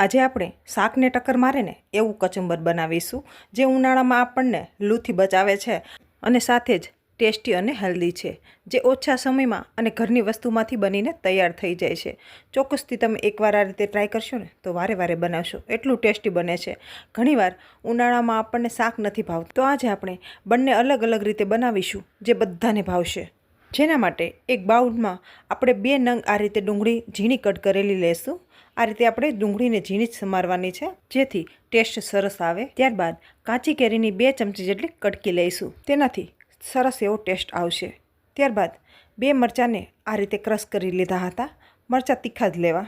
આજે આપણે શાકને ટક્કર મારે ને એવું કચુંબર બનાવીશું, જે ઉનાળામાં આપણને લૂથી બચાવે છે અને સાથે જ ટેસ્ટી અને હેલ્ધી છે, જે ઓછા સમયમાં અને ઘરની વસ્તુમાંથી બનીને તૈયાર થઈ જાય છે. ચોક્કસથી તમે એકવાર આ રીતે ટ્રાય કરશો ને, તો વારે વારે બનાવશો. એટલું ટેસ્ટી બને છે. ઘણીવાર ઉનાળામાં આપણને શાક નથી ભાવતું. તો આજે આપણે બંને અલગ અલગ રીતે બનાવીશું, જે બધાને ભાવશે. જેના માટે એક બાઉલમાં આપણે બે નંગ આ રીતે ડુંગળી ઝીણી કટ કરેલી લેશું. આ રીતે આપણે ડુંગળીને ઝીણી જ સમારવાની છે, જેથી ટેસ્ટ સરસ આવે. ત્યારબાદ કાચી કેરીની બે ચમચી જેટલી કટકી લઈશું. તેનાથી સરસ એવો ટેસ્ટ આવશે. ત્યારબાદ બે મરચાંને આ રીતે ક્રશ કરી લીધા હતા. મરચાં તીખા જ લેવા,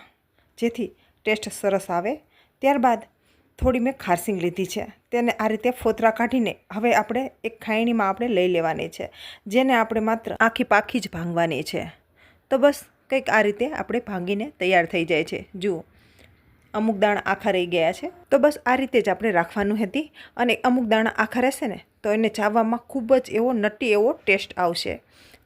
જેથી ટેસ્ટ સરસ આવે. ત્યારબાદ થોડી મેં ખારસિંગ લીધી છે. તેને આ રીતે ફોતરા કાઢીને હવે આપણે એક ખાયણીમાં આપણે લઈ લેવાની છે. જેને આપણે માત્ર આખી પાખી જ ભાંગવાની છે. તો બસ કંઈક આ રીતે આપણે ભાંગીને તૈયાર થઈ જાય છે. જુઓ. અમુક દાણા આખા રહી ગયા છે. તો બસ આ રીતે જ આપણે રાખવાનું હતી. અને અમુક દાણા આખા રહેશે ને, તો એને ચાવવામાં ખૂબ જ એવો નટી એવો ટેસ્ટ આવશે.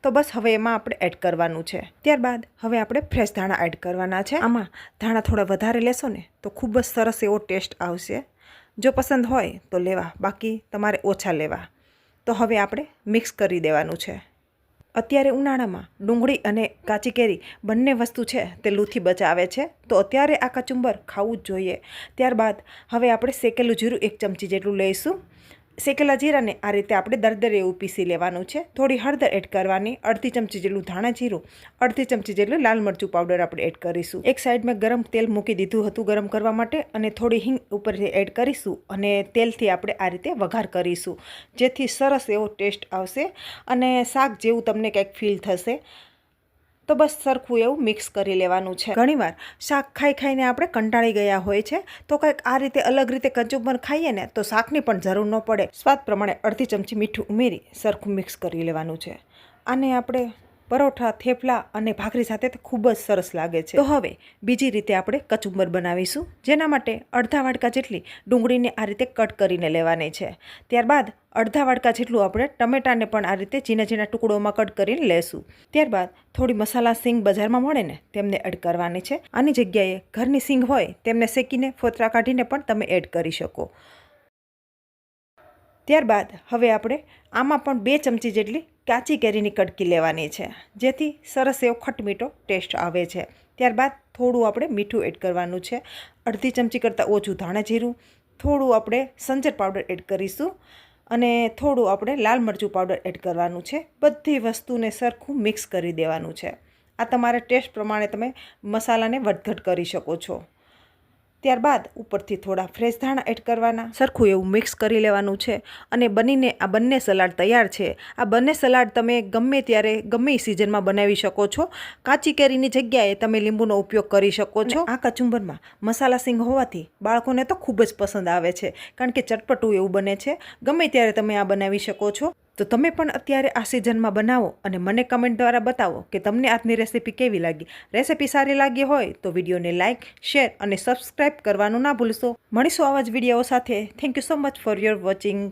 તો બસ હવે એમાં આપણે એડ કરવાનું છે. ત્યારબાદ હવે આપણે ફ્રેશ ધાણા એડ કરવાના છે. આમાં ધાણા થોડા વધારે લેશો ને તો ખૂબ જ સરસ એવો ટેસ્ટ આવશે. જો પસંદ હોય તો લેવા, બાકી તમારે ઓછા લેવા. તો હવે આપણે મિક્સ કરી દેવાનું છે. અત્યારે ઉનાળામાં ડુંગળી અને કાચી કેરી બંને વસ્તુ છે તે લૂથી બચાવે છે. તો અત્યારે આ કચુંબર ખાવું જ જોઈએ. ત્યારબાદ હવે આપણે શેકેલું જીરું એક ચમચી જેટલું લઈશું. શેકેલા જીરાને આ રીતે આપણે દરદર એવું પીસી લેવાનું છે. થોડી હળદર એડ કરવાની, અડધી ચમચી જેટલું ધાણા જીરું, અડધી ચમચી જેટલું લાલ મરચું પાવડર આપણે એડ કરીશું. એક સાઈડમાં ગરમ તેલ મૂકી દીધું હતું ગરમ કરવા માટે અને થોડી હિંગ ઉપરથી એડ કરીશું અને તેલથી આપણે આ રીતે વઘાર કરીશું. જેથી સરસ એવો ટેસ્ટ આવશે અને શાક જેવું તમને કંઈક ફીલ થશે. તો બસ સરખું એવું મિક્સ કરી લેવાનું છે. ઘણીવાર શાક ખાઈ ખાઈને આપણે કંટાળી ગયા હોય છે, તો કંઈક આ રીતે અલગ રીતે કચુંબર ખાઈએ ને, તો શાકની પણ જરૂર ન પડે. સ્વાદ પ્રમાણે અડધી ચમચી મીઠું ઉમેરી સરખું મિક્સ કરી લેવાનું છે. આને આપણે પરોઠા, થેપલા અને ભાખરી સાથે ખૂબ જ સરસ લાગે છે. તો હવે બીજી રીતે આપણે કચુંબર બનાવીશું, જેના માટે અડધા વાટકા જેટલી ડુંગળીને આ રીતે કટ કરીને લેવાની છે. ત્યારબાદ અડધા વાટકા જેટલું આપણે ટમેટાને પણ આ રીતે ઝીણા ઝીણા ટુકડોમાં કટ કરીને લેશું. ત્યારબાદ થોડી મસાલા સિંગ બજારમાં મળે ને, તેમને એડ કરવાની છે. આની જગ્યાએ ઘરની સિંગ હોય, તેમને શેકીને ફોતરા કાઢીને પણ તમે એડ કરી શકો. ત્યારબાદ હવે આપણે આમાં પણ બે ચમચી જેટલી કાચી કેરીની કટકી લેવાની છે, જેથી સરસ એવો ખટમીઠો ટેસ્ટ આવે છે. ત્યારબાદ થોડું આપણે મીઠું એડ કરવાનું છે. અડધી ચમચી કરતાં ઓછું ધાણા જીરું, થોડું આપણે સંજર પાવડર એડ કરીશું અને થોડું આપણે લાલ મરચું પાવડર એડ કરવાનું છે. બધી વસ્તુને સરખું મિક્સ કરી દેવાનું છે. આ તમારા ટેસ્ટ પ્રમાણે તમે મસાલાને વધઘટ કરી શકો છો. ત્યારબાદ ઉપરથી થોડા ફ્રેશ ધાણા એડ કરવાના. સરખું એવું મિક્સ કરી લેવાનું છે અને બનીને આ બંને સલાડ તૈયાર છે. આ બંને સલાડ તમે ગમે ત્યારે ગમે સિઝનમાં બનાવી શકો છો. કાચી કેરીની જગ્યાએ તમે લીંબુનો ઉપયોગ કરી શકો છો. આ કચુંબરમાં મસાલા સિંગ હોવાથી બાળકોને તો ખૂબ જ પસંદ આવે છે કારણ કે ચટપટું એવું બને છે. ગમે ત્યારે તમે આ બનાવી શકો છો. તો તમે પણ અત્યારે આ સિઝનમાં બનાવો અને મને કમેન્ટ દ્વારા બતાવો કે તમને આજની રેસીપી કેવી લાગી. રેસીપી સારી લાગી હોય તો વિડીયોને લાઇક શેર અને સબસ્ક્રાઈબ કરવાનું ના ભૂલશો. મળીશું આવા જ વીડિયો સાથે. Thank you so much for your watching